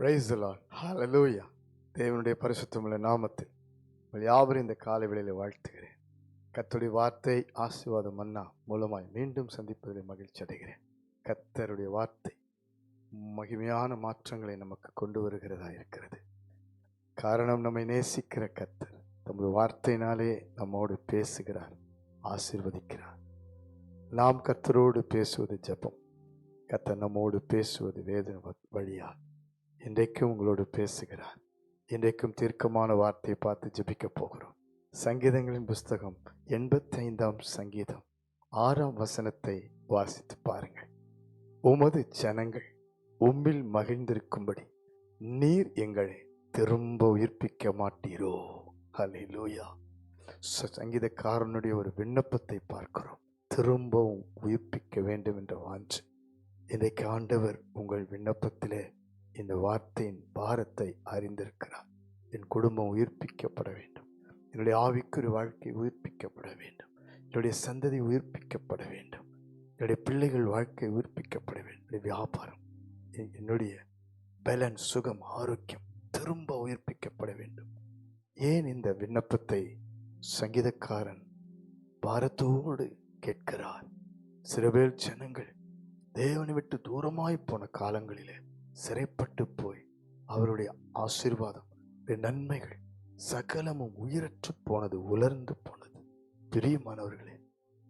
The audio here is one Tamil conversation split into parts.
பிரைஸ் லார்ட் தேவனுடைய பரிசுத்தமுள்ள நாமத்தில் உங்கள் யாவரும் இந்த காலை வேளையில் வாழ்த்துகிறேன். கத்தருடைய வார்த்தை ஆசீர்வாதம் மன்னா மூலமாய் மீண்டும் சந்திப்பதில் மகிழ்ச்சி அடைகிறேன். கர்த்தருடைய வார்த்தை மகிமையான மாற்றங்களை நமக்கு கொண்டு வருகிறதா இருக்கிறது. காரணம் நம்மை நேசிக்கிற கர்த்தர் தமது வார்த்தையினாலே நம்மோடு பேசுகிறார் ஆசீர்வதிக்கிறார். நாம் கர்த்தரோடு பேசுவது ஜெபம். கத்தர் நம்மோடு பேசுவது வேதனை வ- வழியா இன்றைக்கும் உங்களோடு பேசுகிறார். இன்றைக்கும் தீர்க்கமான வார்த்தையை பார்த்து ஜெபிக்க போகிறோம். சங்கீதங்களின் புஸ்தகம் எண்பத்தைந்தாம் சங்கீதம் ஆறாம் வசனத்தை வாசித்து பாருங்கள். உமது ஜனங்கள் உம்மில் மகிழ்ந்திருக்கும்படி நீர் எங்களை திரும்ப உயிர்ப்பிக்க மாட்டீரோ. ஹலே லூயா சங்கீதக்காரனுடைய ஒரு விண்ணப்பத்தை பார்க்கிறோம். திரும்பவும் உயிர்ப்பிக்க வேண்டும் என்ற வாஞ்சு. இன்றைக்கு ஆண்டவர் உங்கள் விண்ணப்பத்திலே இந்த வார்த்தையின் பாரத்தை அறிந்திருக்கிறார். என் குடும்பம் உயிர்ப்பிக்கப்பட வேண்டும். என்னுடைய ஆவிக்குரிய வாழ்க்கை உயிர்ப்பிக்கப்பட வேண்டும். என்னுடைய சந்ததி உயிர்ப்பிக்கப்பட வேண்டும். என்னுடைய பிள்ளைகள் வாழ்க்கை உயிர்ப்பிக்கப்பட வேண்டும். என்னுடைய வியாபாரம் என்னுடைய பலன் சுகம் ஆரோக்கியம் திரும்ப உயிர்ப்பிக்கப்பட வேண்டும். ஏன் இந்த விண்ணப்பத்தை சங்கீதக்காரன் பாரத்தோடு கேட்கிறார்? சிறுபேர் ஜனங்கள் தேவனை விட்டு தூரமாய் போன காலங்களிலே சிறைப்பட்டு போய் அவருடைய ஆசீர்வாதம் நன்மைகள் சகலமும் உயிரற்று போனது உலர்ந்து போனது. பிரியமானவர்களே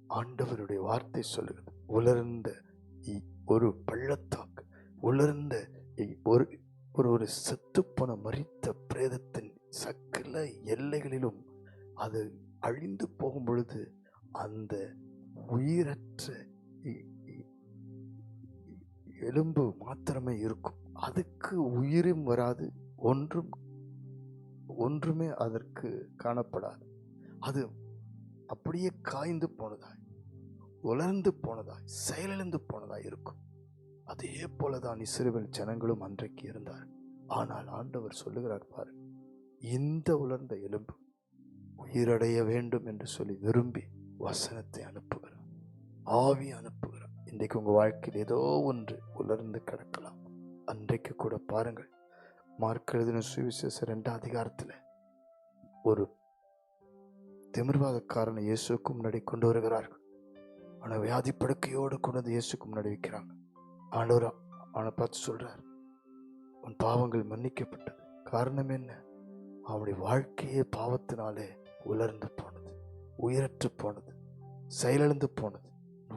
ஆண்டவருடைய வார்த்தை சொல்லுகிறது உலர்ந்த இ- ஒரு பள்ளத்தாக்கு உலர்ந்த இ- ஒரு ஒரு ஒரு செத்துப்போன மறித்த பிரேதத்தின் சகல எல்லைகளிலும் அது அழிந்து போகும் பொழுது அந்த உயிரற்ற இ- எலும்பு மாத்திரமே இருக்கும். அதுக்கு உயிரும் வராது ஒன்றும் ஒன்றுமே அதற்கு காணப்படாது. அது அப்படியே காய்ந்து போனதாய் உலர்ந்து போனதாய் செயலிழந்து போனதாய் இருக்கும். அதே போலதான் இஸ்ரவேல் ஜனங்களும் அன்றைக்கு இருந்தார் ஆனால் ஆண்டவர் சொல்லுகிறார் பாரு இந்த உலர்ந்த எலும்பு உயிரடைய வேண்டும் என்று சொல்லி விரும்பி வசனத்தை அனுப்புகிறார். ஆவி அனுப்பு இன்றைக்கு உங்க வாழ்க்கையில் ஏதோ ஒன்று உலர்ந்து கிடக்கலாம். அன்றைக்கு கூட பாருங்கள் மார்க் எழுதின சுவிசேஷ ரெண்டாம் அதிகாரத்தில் ஒரு திமிர்வாதக்காரனை இயேசுக்கு முன்னாடி கொண்டு வருகிறார்கள். ஆனால் வியாதி படுக்கையோடு கொண்டு வந்து இயேசுக்கு முன்னாடி வைக்கிறாங்க. ஆண்டவர் அவனை பார்த்து சொல்கிறார் உன் பாவங்கள் மன்னிக்கப்பட்டது. காரணம் என்ன? அவனுடைய வாழ்க்கையே பாவத்தினாலே உலர்ந்து போனது உயிரற்று போனது செயலிழந்து போனது.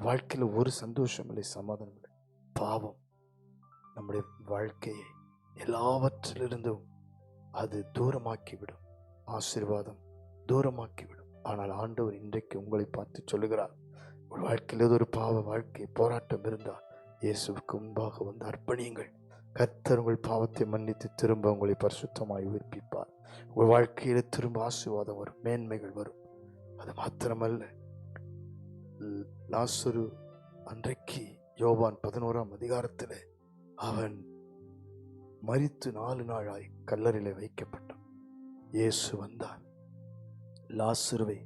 வாழ்க்கையில் ஒரு சந்தோஷம் இல்லை சமாதானம் இல்லை. பாவம். நம்முடைய வாழ்க்கையை எல்லாவற்றிலிருந்தும் அது தூரமாக்கிவிடும். ஆசீர்வாதம் தூரமாக்கிவிடும். ஆனால் ஆண்டவர் இன்றைக்கு உங்களை பார்த்து சொல்லுகிறார் உங்கள் வாழ்க்கையில் ஏதோ ஒரு பாவ வாழ்க்கை போராட்டம் இருந்தால் இயேசுவுக்கு முன்பாக வந்து அர்ப்பணியுங்கள். கர்த்தர் உங்கள் பாவத்தை மன்னித்து திரும்ப உங்களை பரிசுத்தமாய் உயிர்ப்பிப்பார். உங்கள் வாழ்க்கையில் திரும்ப ஆசீர்வாதம் வரும் மேன்மைகள் வரும். அது மாத்திரமல்ல லாசுரு அன்றைக்கு யோவான் பதினோராம் அதிகாரத்தில் அவன் மறித்து நாலு நாளாய் கல்லறையில் வைக்கப்பட்டான். இயேசு வந்தார். லாசுருவை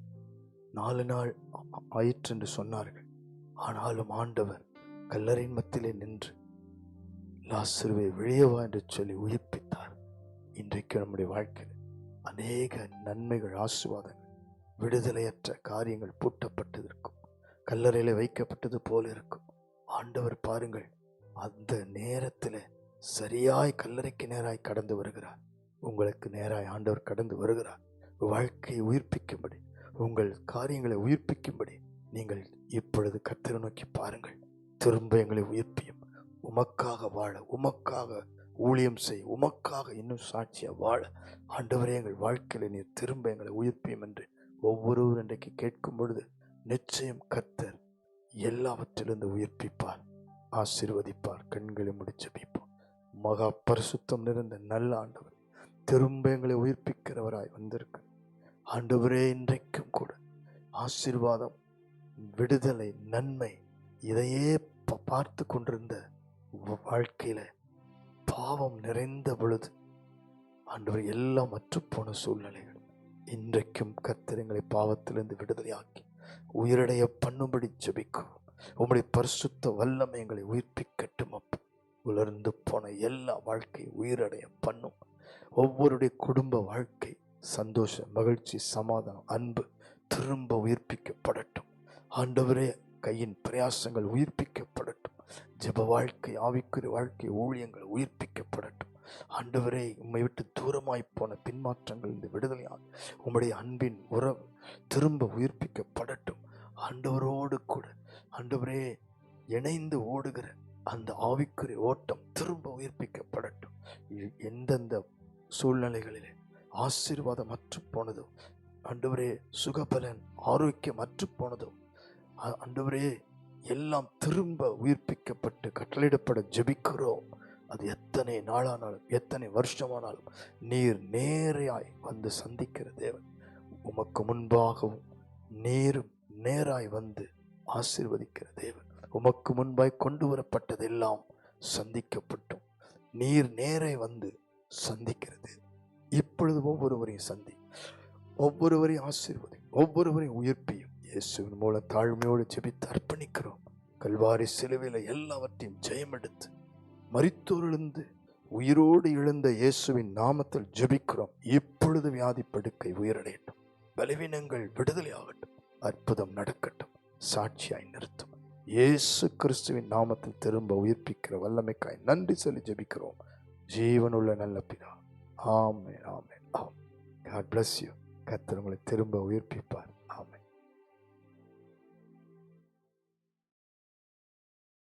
நாலு நாள் ஆயிற்று என்று சொன்னார்கள். ஆனாலும் ஆண்டவர் கல்லறையின் மத்தியிலே நின்று லாசுருவை வெளியவா என்று சொல்லி உயிர்ப்பித்தார். இன்றைக்கு நம்முடைய வாழ்க்கையில் அநேக நன்மைகள் ஆசீர்வாதங்கள் விடுதலையற்ற காரியங்கள் பூட்டப்பட்டிருக்கும். கல்லறையில் வைக்கப்பட்டது போல இருக்கும். ஆண்டவர் பாருங்கள் அந்த நேரத்தில் சரியாய் கல்லறைக்கு நேராய் கடந்து வருகிறார். உங்களுக்கு நேராய் ஆண்டவர் கடந்து வருகிறார். வாழ்க்கையை உயிர்ப்பிக்கும்படி உங்கள் காரியங்களை உயிர்ப்பிக்கும்படி நீங்கள் இப்பொழுது கத்திர நோக்கி பாருங்கள். திரும்ப எங்களை உயிர்ப்பியும். உமக்காக வாழ உமக்காக ஊழியம் செய் உமக்காக இன்னும் சாட்சியாக வாழ. ஆண்டவரே எங்கள் வாழ்க்கையில் நீர் திரும்ப எங்களை உயிர்ப்பியும் என்று ஒவ்வொருவரும் இன்றைக்கு கேட்கும் பொழுது நிச்சயம் கத்தர் எல்லாவற்றிலிருந்து உயிர்ப்பிப்பார் ஆசிர்வதிப்பார் கண்களை முடிச்சபிப்பார் மகா பரிசுத்தம் நிறைந்த நல்ல ஆண்டவர் திரும்ப எங்களை உயிர்ப்பிக்கிறவராய் வந்திருக்கு. ஆண்டவரே இன்றைக்கும் கூட ஆசீர்வாதம் விடுதலை நன்மை இதையே பார்த்து கொண்டிருந்த வாழ்க்கையில் பாவம் நிறைந்த பொழுது ஆண்டவர் எல்லாம் அற்றுப்போன சூழ்நிலைகள். இன்றைக்கும் கத்திரங்களை எங்களை பாவத்திலிருந்து விடுதலையாக்கி உயிரடைய பண்ணும்படி ஜபிக்கும் உம்முடைய பரிசுத்த வல்லமை எங்களை உயிர்ப்பிக்கட்டும் அப்பா. உலர்ந்து போன எல்லா வாழ்க்கையும் உயிரடைய பண்ணும். ஒவ்வொருடைய குடும்ப வாழ்க்கை சந்தோஷம் மகிழ்ச்சி சமாதானம் அன்பு திரும்ப உயிர்ப்பிக்கப்படட்டும். ஆண்டவரே கையின் பிரயாசங்கள் உயிர்ப்பிக்கப்படட்டும். ஜெப வாழ்க்கை ஆவிக்குரிய வாழ்க்கை ஊழியங்கள் உயிர்ப்பிக்கப்படட்டும். ஆண்டவரே உம்மை விட்டு தூரமாய் போன பின்மாற்றங்கள் இந்த விடுதலையாக உம்முடைய அன்பின் உறவு திரும்ப உயிர்ப்பிக்கப்படட்டும். ஆண்டவரோடு கூட ஆண்டவரே இணைந்து ஓடுகிற அந்த ஆவிக்குரிய ஓட்டம் திரும்ப உயிர்ப்பிக்கப்படட்டும். எந்தெந்த சூழ்நிலைகளிலே ஆசீர்வாதம் அற்று போனதோ அண்டவரே சுகபலன் ஆரோக்கியம் அற்று போனதோ அண்டவரே எல்லாம் திரும்ப உயிர்ப்பிக்கப்பட்டு கட்டளையிடப்பட ஜெபிக்கிறோம். அது எத்தனை நாளானாலும் எத்தனை வருஷமானாலும் நீர் நேரையாய் வந்து சந்திக்கிற தேவன். உமக்கு முன்பாகவும் நீரும் நேராய் வந்து ஆசீர்வதிக்கிற தேவன். உமக்கு முன்பாய் கொண்டு வரப்பட்டதெல்லாம் சந்திக்கப்பட்டும். நீர் நேரே வந்து சந்திக்கிறது இப்பொழுது ஒவ்வொருவரையும் சந்தி ஒவ்வொருவரையும் ஆசீர்வதி ஒவ்வொருவரையும் உயிர்ப்பியும். இயேசுவின் மூலம் தாழ்மையோடு ஜெபித்து அர்ப்பணிக்கிறோம். கல்வாரி சிலுவையில் எல்லாவற்றையும் ஜெயமெடுத்து மரித்தோரிலிருந்து உயிரோடு எழுந்த இயேசுவின் நாமத்தில் ஜெபிக்கிறோம். இப்பொழுது வியாதி படுக்கை உயிரடையட்டும் பலவீனங்கள் விடுதலையாகட்டும். அற்புதம் நடக்கட்டும். சாட்சியாய் நிறுத்தும். இயேசு கிறிஸ்துவின் நாமத்தில் திரும்ப உயிர்ப்பிக்கிற வல்லமைக்காய் நன்றி சொல்லி ஜெபிக்கிறோம். ஜீவனுள்ள நல்ல பிதா. ஆமே ஆமே ஆம் காட் பிளஸ் யூ கத்தர் உங்களை திரும்ப உயிர்ப்பிப்பார்.